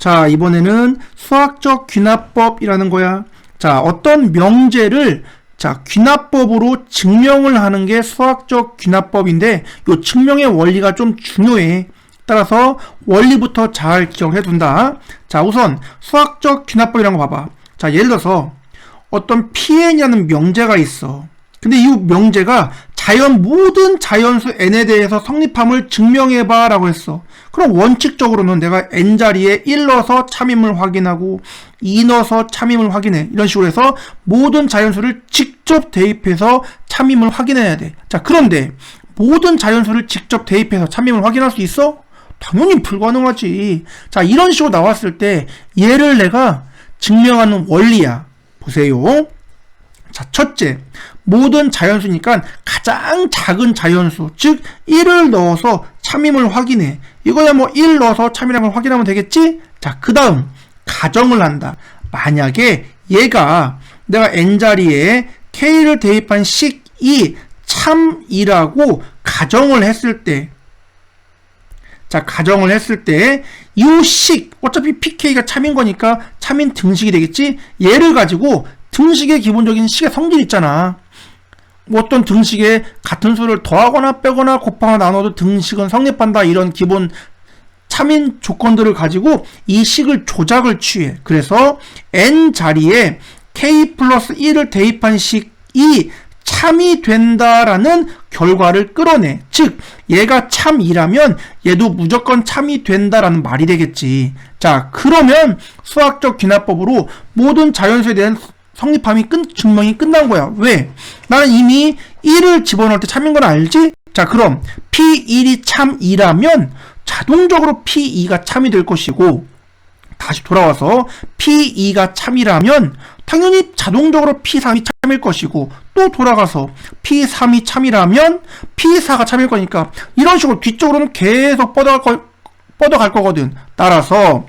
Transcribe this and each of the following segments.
자, 이번에는 수학적 귀납법이라는 거야. 자, 어떤 명제를 자, 귀납법으로 증명을 하는 게 수학적 귀납법인데 이 증명의 원리가 좀 중요해. 따라서 원리부터 잘 기억해 둔다. 자, 우선 수학적 귀납법이라는 거 봐봐. 자, 예를 들어서 어떤 pn이라는 명제가 있어. 근데 이 명제가 자연 모든 자연수 n에 대해서 성립함을 증명해 봐 라고 했어. 그럼 원칙적으로는 내가 n 자리에 1 넣어서 참임을 확인하고 2 넣어서 참임을 확인해. 이런 식으로 해서 모든 자연수를 직접 대입해서 참임을 확인해야 돼. 자, 그런데 모든 자연수를 직접 대입해서 참임을 확인할 수 있어? 당연히 불가능하지. 자, 이런 식으로 나왔을 때 얘를 내가 증명하는 원리야. 보세요. 자, 첫째. 모든 자연수니까 가장 작은 자연수, 즉 1을 넣어서 참임을 확인해. 이거야 뭐 1 넣어서 참임을 확인하면 되겠지? 자, 그 다음 가정을 한다. 만약에 얘가 내가 n자리에 k를 대입한 식이 참이라고 가정을 했을 때 자, 가정을 했을 때, 이 식, 어차피 pk가 참인 거니까 참인 등식이 되겠지? 얘를 가지고 등식의 기본적인 식의 성질 있잖아. 뭐 어떤 등식에 같은 수를 더하거나 빼거나 곱하거나 나눠도 등식은 성립한다. 이런 기본 참인 조건들을 가지고 이 식을 조작을 취해. 그래서 n 자리에 k 플러스 1을 대입한 식이 참이 된다라는 결과를 끌어내. 즉, 얘가 참이라면 얘도 무조건 참이 된다라는 말이 되겠지. 자, 그러면 수학적 귀납법으로 모든 자연수에 대한 성립함이 끝, 증명이 끝난 거야. 왜? 나는 이미 1을 집어넣을 때 참인 건 알지? 자, 그럼 P1이 참이라면 자동적으로 P2가 참이 될 것이고, 다시 돌아와서 P2가 참이라면 당연히 자동적으로 P3이 참일 것이고 또 돌아가서 P3이 참이라면 P4가 참일 거니까 이런 식으로 뒤쪽으로는 계속 뻗어갈, 거, 뻗어갈 거거든. 따라서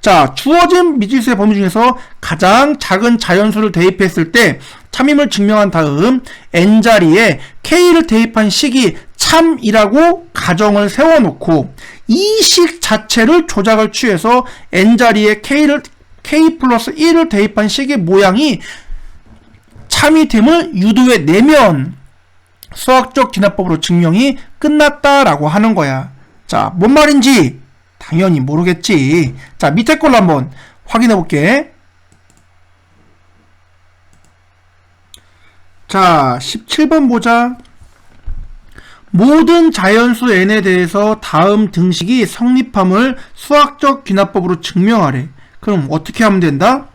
자 주어진 미지수의 범위 중에서 가장 작은 자연수를 대입했을 때 참임을 증명한 다음 n자리에 k를 대입한 식이 참이라고 가정을 세워놓고 이 식 자체를 조작을 취해서 n자리에 k를 k 플러스 1을 대입한 식의 모양이 참이 됨을 유도해 내면 수학적 기납법으로 증명이 끝났다라고 하는 거야. 자, 뭔 말인지 당연히 모르겠지. 자, 밑에 걸로 한번 확인해 볼게. 자, 17번 보자. 모든 자연수 n에 대해서 다음 등식이 성립함을 수학적 귀납법으로 증명하래. 그럼 어떻게 하면 된다?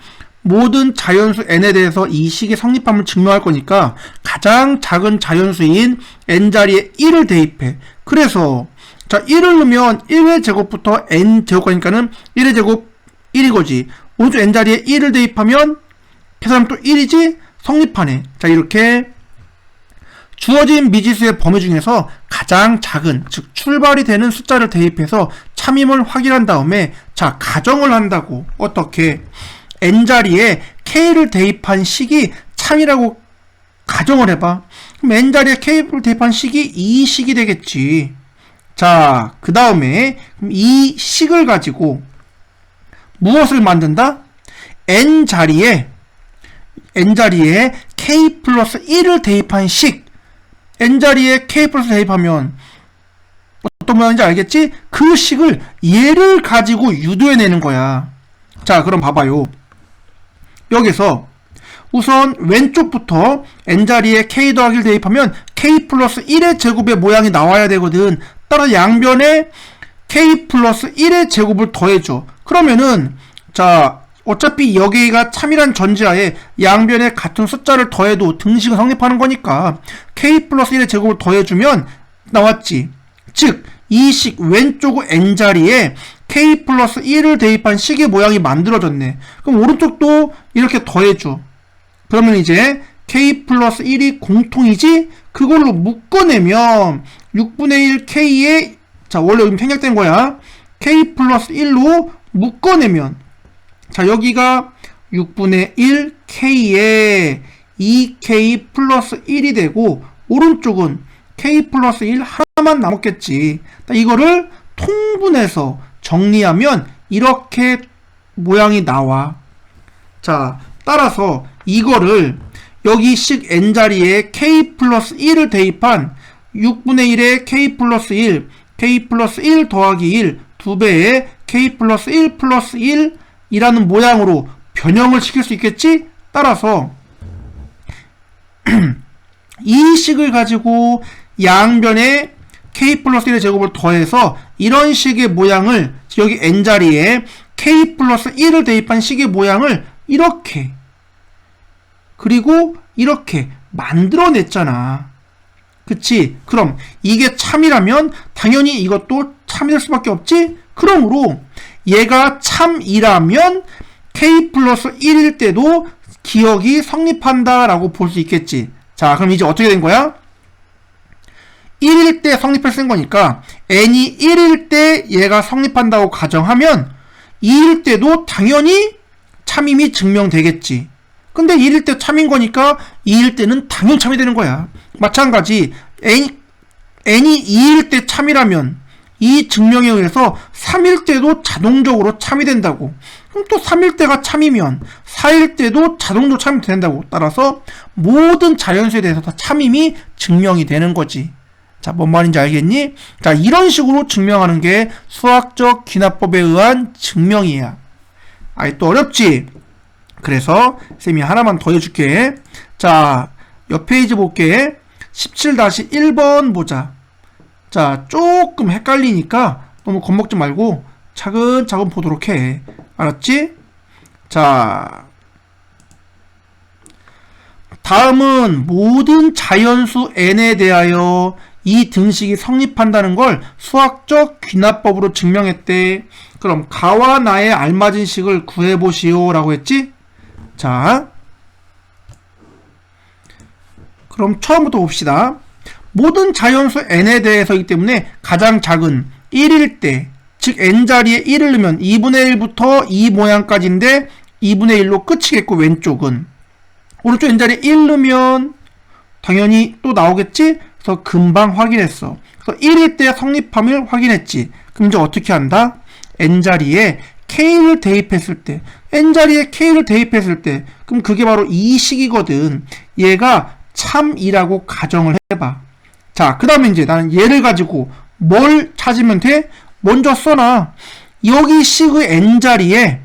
모든 자연수 n에 대해서 이 식의 성립함을 증명할 거니까 가장 작은 자연수인 n자리에 1을 대입해. 그래서 자 1을 넣으면 1의 제곱부터 n 제곱가니까는 1의 제곱 1이거지. 오른쪽 n자리에 1을 대입하면 계산하면 또 1이지? 성립하네. 자 이렇게 주어진 미지수의 범위 중에서 가장 작은, 즉 출발이 되는 숫자를 대입해서 참임을 확인한 다음에 자 가정을 한다고 어떻게 n자리에 k를 대입한 식이 참이라고 가정을 해봐. 그럼 n자리에 k를 대입한 식이 이 식이 되겠지. 자, 그 다음에 이 식을 가지고 무엇을 만든다? n자리에 n자리에 k 플러스 1을 대입한 식 n자리에 k 플러스 대입하면 어떤 모양인지 알겠지? 그 식을 얘를 가지고 유도해내는 거야. 자, 그럼 봐봐요. 여기서 우선 왼쪽부터 n자리에 k 더하기를 대입하면 k 플러스 1의 제곱의 모양이 나와야 되거든. 따라 양변에 k 플러스 1의 제곱을 더해줘. 그러면은 자 어차피 여기가 참이란 전제하에 양변에 같은 숫자를 더해도 등식은 성립하는 거니까 k 플러스 1의 제곱을 더해주면 나왔지. 즉, 이 식 왼쪽 n자리에 k 플러스 1을 대입한 식의 모양이 만들어졌네. 그럼 오른쪽도 이렇게 더해줘. 그러면 이제 k 플러스 1이 공통이지? 그걸로 묶어내면 6분의 1 k에 자 원래 여기 생략된 거야. k 플러스 1로 묶어내면 자, 여기가 6분의 1 k에 2k 플러스 1이 되고 오른쪽은 k 플러스 1 하나만 남았겠지. 이거를 통분해서 정리하면 이렇게 모양이 나와. 자, 따라서 이거를 여기 식 n자리에 k 플러스 1을 대입한 6분의 1에 k 플러스 1, k 플러스 1 더하기 1, 2배의 k 플러스 1 플러스 1이라는 모양으로 변형을 시킬 수 있겠지? 따라서 이 식을 가지고 양변에 k 플러스 1의 제곱을 더해서 이런 식의 모양을 여기 n자리에 k 플러스 1을 대입한 식의 모양을 이렇게 그리고 이렇게 만들어냈잖아. 그치? 그럼 이게 참이라면 당연히 이것도 될 수밖에 없지? 그러므로 얘가 참이라면 k 플러스 1일 때도 기억이 성립한다라고 볼 수 있겠지. 자, 그럼 이제 어떻게 된 거야? 1일 때 성립을 쓴 거니까 n이 1일 때 얘가 성립한다고 가정하면 2일 때도 당연히 참임이 증명되겠지. 근데 1일 때 참인 거니까 2일 때는 당연 참이 되는 거야. 마찬가지 n, n이 2일 때 참이라면 이 증명에 의해서 3일 때도 자동적으로 참이 된다고. 그럼 또 3일 때가 참이면 4일 때도 자동적으로 참이 된다고. 따라서 모든 자연수에 대해서 다 참임이 증명이 되는 거지. 자, 뭔 말인지 알겠니? 자, 이런 식으로 증명하는 게 수학적 귀납법에 의한 증명이야. 아이, 또 어렵지? 그래서 쌤이 하나만 더 해줄게. 자, 옆 페이지 볼게. 17-1번 보자. 자, 조금 헷갈리니까 너무 겁먹지 말고 차근차근 보도록 해. 알았지? 자, 다음은 모든 자연수 n에 대하여 이 등식이 성립한다는 걸 수학적 귀납법으로 증명했대. 그럼 가와 나에 알맞은 식을 구해보시오 라고 했지? 자, 그럼 처음부터 봅시다. 모든 자연수 n에 대해서이기 때문에 가장 작은 1일 때, 즉 n자리에 1을 넣으면 2분의 1부터 2 모양까지인데 2분의 1로 끝이겠고 왼쪽은 오른쪽 n자리에 1 넣으면 당연히 또 나오겠지? 그래서 금방 확인했어. 그래서 1일 때 성립함을 확인했지. 그럼 이제 어떻게 한다? n자리에 k를 대입했을 때 n자리에 k를 대입했을 때 그럼 그게 바로 이 식이거든. 얘가 참이라고 가정을 해봐. 자, 그 다음에 이제 나는 얘를 가지고 뭘 찾으면 돼? 먼저 써놔. 여기 식의 n자리에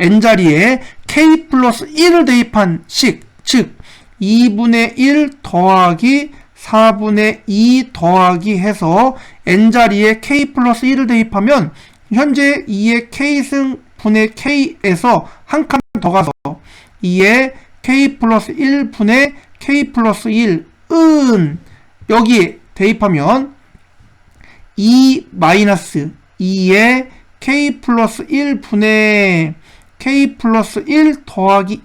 n자리에 k 플러스 1을 대입한 식, 즉 2분의 1 더하기 4분의 2 더하기 해서 n자리에 k 플러스 1을 대입하면 현재 2의 k승 분의 k에서 한 칸 더 가서 2의 k 플러스 1 분의 k 플러스 1은 여기에 대입하면 2 마이너스 2의 k 플러스 1 분의 k 플러스 1 더하기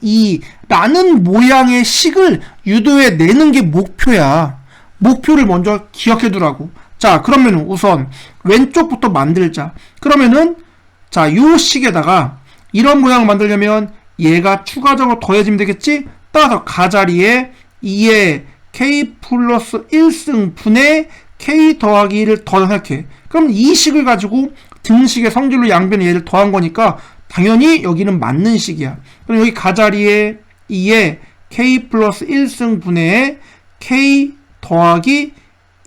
2라는 모양의 식을 유도해 내는 게 목표야. 목표를 먼저 기억해 두라고. 자, 그러면 우선 왼쪽부터 만들자. 그러면은 자, 요 식에다가 이런 모양을 만들려면 얘가 추가적으로 더해지면 되겠지? 따라서 가자리에 2의 k 플러스 1승 분의 k 더하기 1을 더 생각해. 그럼 이 식을 가지고 등식의 성질로 양변에 얘를 더한 거니까 당연히 여기는 맞는 식이야. 그럼 여기 가자리에 2의 k 플러스 1승 분의 k 더하기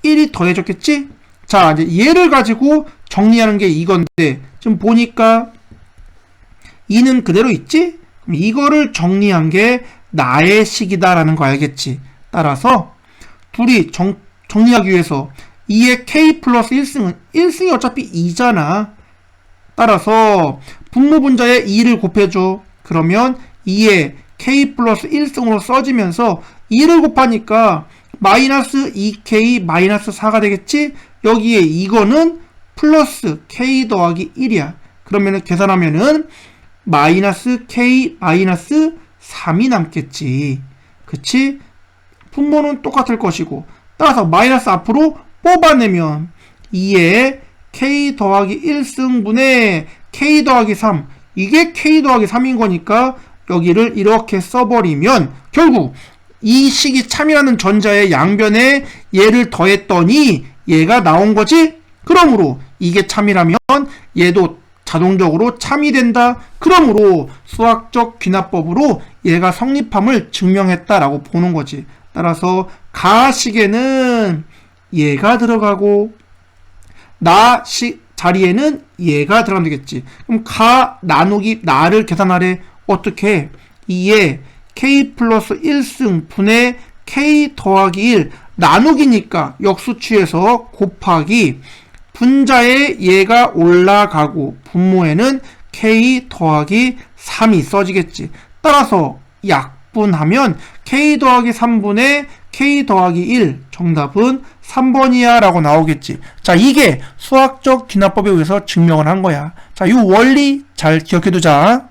1이 더해졌겠지? 자, 이제 얘를 가지고 정리하는 게 이건데, 지금 보니까 2는 그대로 있지? 그럼 이거를 정리한 게 나의 식이다라는 거 알겠지? 따라서 둘이 정, 정리하기 위해서 2의 k 플러스 1승은 1승이 어차피 2잖아. 따라서 분모 분자에 2를 곱해줘. 그러면 2의 k 플러스 1승으로 써지면서 2를 곱하니까 마이너스 2k 마이너스 4가 되겠지? 여기에 이거는 플러스 k 더하기 1이야. 그러면은 계산하면은 마이너스 k 마이너스 3이 남겠지. 그치? 분모는 똑같을 것이고 따라서 마이너스 앞으로 뽑아내면 2에 k 더하기 1승분의 k 더하기 3 이게 k 더하기 3인 거니까 여기를 이렇게 써버리면 결국 이 식이 참이라는 전자의 양변에 얘를 더했더니 얘가 나온 거지? 그러므로 이게 참이라면 얘도 자동적으로 참이 된다. 그러므로 수학적 귀납법으로 얘가 성립함을 증명했다라고 보는 거지. 따라서 가식에는 얘가 들어가고 나시 자리에는 얘가 들어가면 되겠지. 그럼 가 나누기 나를 계산하래. 어떻게? 2에 k 플러스 1승 분의 k 더하기 1 나누기니까 역수취에서 곱하기 분자에 얘가 올라가고 분모에는 k 더하기 3이 써지겠지. 따라서 약분하면 k 더하기 3분의 k 더하기 1 정답은 3번이야 라고 나오겠지. 자 이게 수학적 귀납법에 의해서 증명을 한 거야. 자이 원리 잘 기억해 두자.